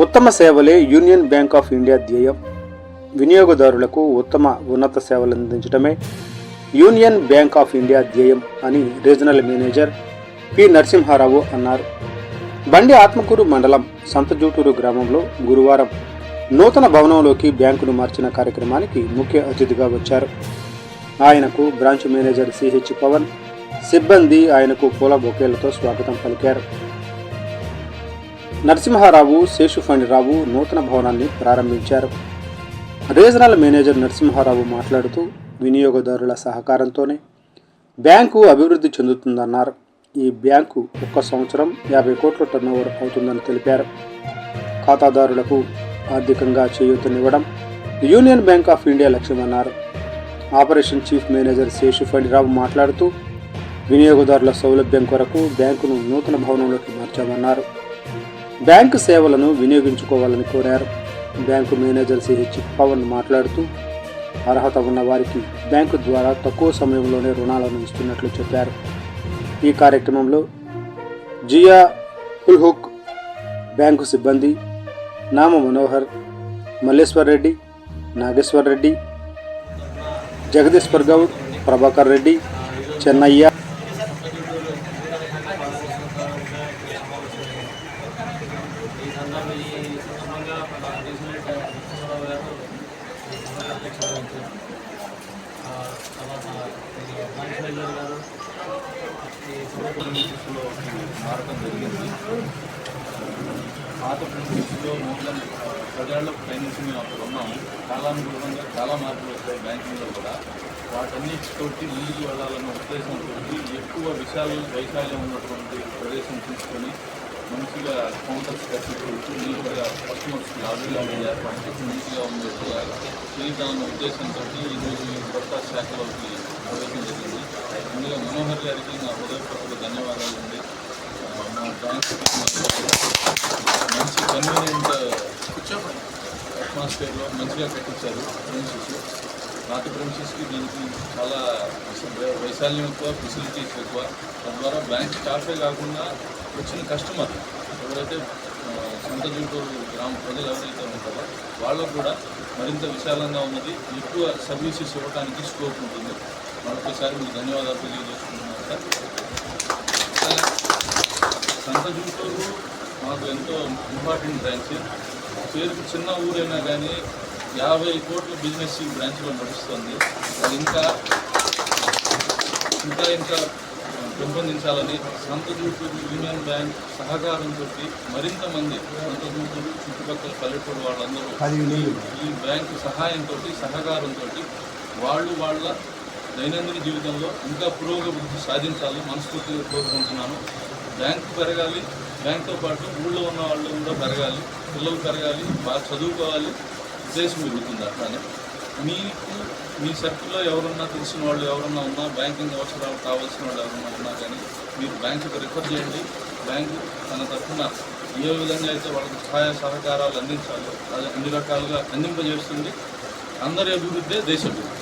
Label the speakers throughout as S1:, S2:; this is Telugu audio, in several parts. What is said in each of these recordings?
S1: ఉత్తమ సేవలే యూనియన్ బ్యాంక్ ఆఫ్ ఇండియా ధ్యేయం. వినియోగదారులకు ఉత్తమ ఉన్నత సేవలు అందించడమే యూనియన్ బ్యాంక్ ఆఫ్ ఇండియా ధ్యేయం అని రీజనల్ మేనేజర్ పి. నరసింహారావు అన్నారు. బండి ఆత్మకూరు మండలం సంతజూటూరు గ్రామంలో గురువారం నూతన భవనంలోకి బ్యాంకును మార్చిన కార్యక్రమానికి ముఖ్య అతిథిగా వచ్చారు. ఆయనకు బ్రాంచ్ మేనేజర్ సిహెచ్ పవన్ సిబ్బంది ఆయనకు పూల బొకేలతో స్వాగతం పలికారు. నరసింహారావు శేషుఫణిరావు నూతన భవనాన్ని ప్రారంభించారు. రీజనల్ మేనేజర్ నరసింహారావు మాట్లాడుతూ వినియోగదారుల సహకారంతోనే బ్యాంకు అభివృద్ధి చెందుతుందన్నారు. ఈ బ్యాంకు ఒక్క సంవత్సరం యాభై కోట్ల టర్నోవర్ అవుతుందని తెలిపారు. ఖాతాదారులకు ఆర్థికంగా చేయూతనివ్వడం యూనియన్ బ్యాంక్ ఆఫ్ ఇండియా లక్ష్యమన్నారు. ఆపరేషన్ చీఫ్ మేనేజర్ శేషుఫణిరావు మాట్లాడుతూ వినియోగదారుల సౌలభ్యం కొరకు బ్యాంకును నూతన భవనంలోకి మార్చామన్నారు. బ్యాంకు సేవలను వినియోగించుకోవాలని కోరారు. బ్యాంకు మేనేజర్ సిహెచ్ పవన్ మాట్లాడుతూ అర్హత ఉన్న వారికి బ్యాంకు ద్వారా తక్కువ సమయంలోనే రుణాలను ఇస్తున్నట్లు చెప్పారు. ఈ కార్యక్రమంలో జియా పుల్హుక్ బ్యాంకు సిబ్బంది నామ మనోహర్ మల్లేశ్వర్ రెడ్డి నాగేశ్వర్ రెడ్డి జగదీశ్వర్ గౌడ్ ప్రభాకర్ రెడ్డి చెన్నయ్య
S2: ఈ సందర్భ ఈ సందర్భంగా మన గారు తర్వాత ఈ గారు ఈ మారటం జరిగింది పాత ప్రిన్సిపల్స్లో మొత్తం ప్రజల్లో ట్రైనింగ్స్ మేము అక్కడ ఉన్నాము కాలానుగుణంగా చాలా మార్పులు వచ్చాయి బ్యాంకింగ్లో కూడా వాటన్నిటితోటి ముందుకు వెళ్ళాలన్న ఉద్దేశంతో ఎక్కువ విశాల వైశాల్యం ఉన్నటువంటి ప్రదేశం తీసుకొని మంచిగా కౌంటర్స్ కట్టించు నీట్గా కస్టమర్స్ లాబీలో ఏర్పాటు చేసి నీట్గా ఉండేట్టుగా చేయాలన్న ఉద్దేశంతో ఈరోజు ఈ కొత్త శాఖలోకి ప్రవేశం జరిగింది. ముందుగా మనోహర్ గారికి నా హృదయపూర్వక ధన్యవాదాలు అండి. మా బ్యాంక్ మంచి కన్వీనియంట్ అట్మాస్ఫియర్లో మంచిగా కట్టించారు. ఫ్రెండ్స్ పాత ప్రిన్సెస్కి దీనికి చాలా వైశాల్యం ఎక్కువ ఫెసిలిటీస్ ఎక్కువ. తద్వారా బ్యాంక్ స్టాఫే కాకుండా వచ్చిన కస్టమర్ ఎవరైతే సొంత జూటూరు గ్రామ ప్రజలు ఎవరైతే ఉంటారో వాళ్ళకు కూడా మరింత విశాలంగా ఉన్నది. ఎక్కువ సర్వీసెస్ ఇవ్వడానికి స్కోప్ ఉంటుంది. మరొకసారి మీకు ధన్యవాదాలు తెలియజేసుకుంటున్నాను సార్. సంత జూటూరు మాకు ఎంతో ఇంపార్టెంట్ బ్రాంచ్. పేరుకు చిన్న ఊరైనా కానీ యాభై కోట్ల బిజినెస్ ఈ బ్రాంచ్లో నడుస్తుంది. అది ఇంకా ఇంకా ఇంకా పెంపొందించాలని సంత జూటూరు యూనియన్ బ్యాంక్ సహకారంతో మరింత మంది సంత జూటూరు చుట్టుపక్కల పల్లెటూరు వాళ్ళందరూ ఈ- బ్యాంకు సహాయంతో సహకారంతో వాళ్ళు వాళ్ళ దైనందిన జీవితంలో ఇంకా పురోగతి సాధించాలి మనస్ఫూర్తిగా కోరుకుంటున్నాను. బ్యాంకు పెరగాలి బ్యాంక్తో పాటు ఊళ్ళో ఉన్న వాళ్ళు కూడా పెరగాలి పిల్లలు పెరగాలి బాగా చదువుకోవాలి ఉద్దేశం పెరుగుతుంది అట్లానే? మీకు మీ సర్కిల్లో ఎవరన్నా తెలిసిన వాళ్ళు ఎవరన్నా ఉన్నా బ్యాంకింగ్ అవసరాలు కావాల్సిన వాళ్ళు ఎవరన్నా ఉన్నా కానీ మీరు బ్యాంకుకి రిఫర్ చేయండి. బ్యాంకు తన తరఫున ఏ విధంగా అయితే వాళ్ళకి సహాయ సహకారాలు అందించాలో అది అన్ని రకాలుగా అందింపజేస్తుంది. అందరి అభివృద్ధే దేశ అభివృద్ధి.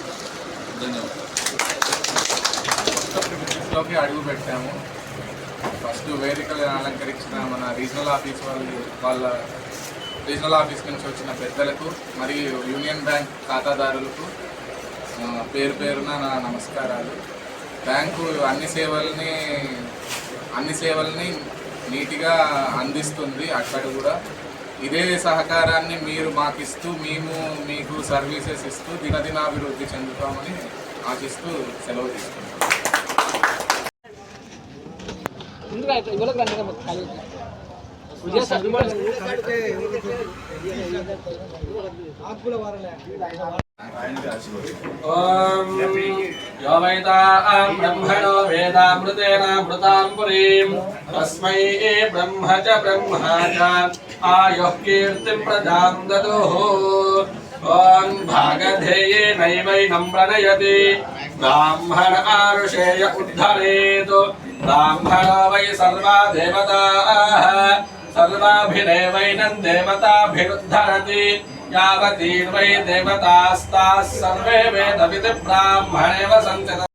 S2: ధన్యవాదాలు.
S3: అడుగు పెట్టాము. ఫస్ట్ వేదికలు అలంకరించిన మన రీజనల్ ఆఫీస్ వాళ్ళు వాళ్ళ రీజనల్ ఆఫీస్ నుంచి వచ్చిన పెద్దలకు మరియు యూనియన్ బ్యాంక్ ఖాతాదారులకు పేరు పేరున నా నమస్కారాలు. బ్యాంకు అన్ని సేవల్ని అన్ని సేవల్ని నీట్గా అందిస్తుంది అక్కడ కూడా. ఇదే సహకారాన్ని మీరు మాకు ఇస్తూ మేము మీకు సర్వీసెస్ ఇస్తూ దినదినాభివృద్ధి చెందుతామని ఆశిస్తూ సెలవు తీసుకుంటాం
S4: यो वैतां ब्रह्मणो वेदामृतेनामृतां पुरीं। तस्मै ब्रह्म च ब्रह्मा च। आयुः कीर्तिं प्रदां ददुः। ॐ भागधेयेनैवैनं प्रणयति। ब्राह्मण आरुषेय उद्धरेत्। ब्राह्मणो वै सर्वा देवताः। सर्वाभिरेवैनं देवताभिरुद्धरति यावतीर्वै देवतास्ताः सर्वे वेदविति ब्राह्मणेव सन्ति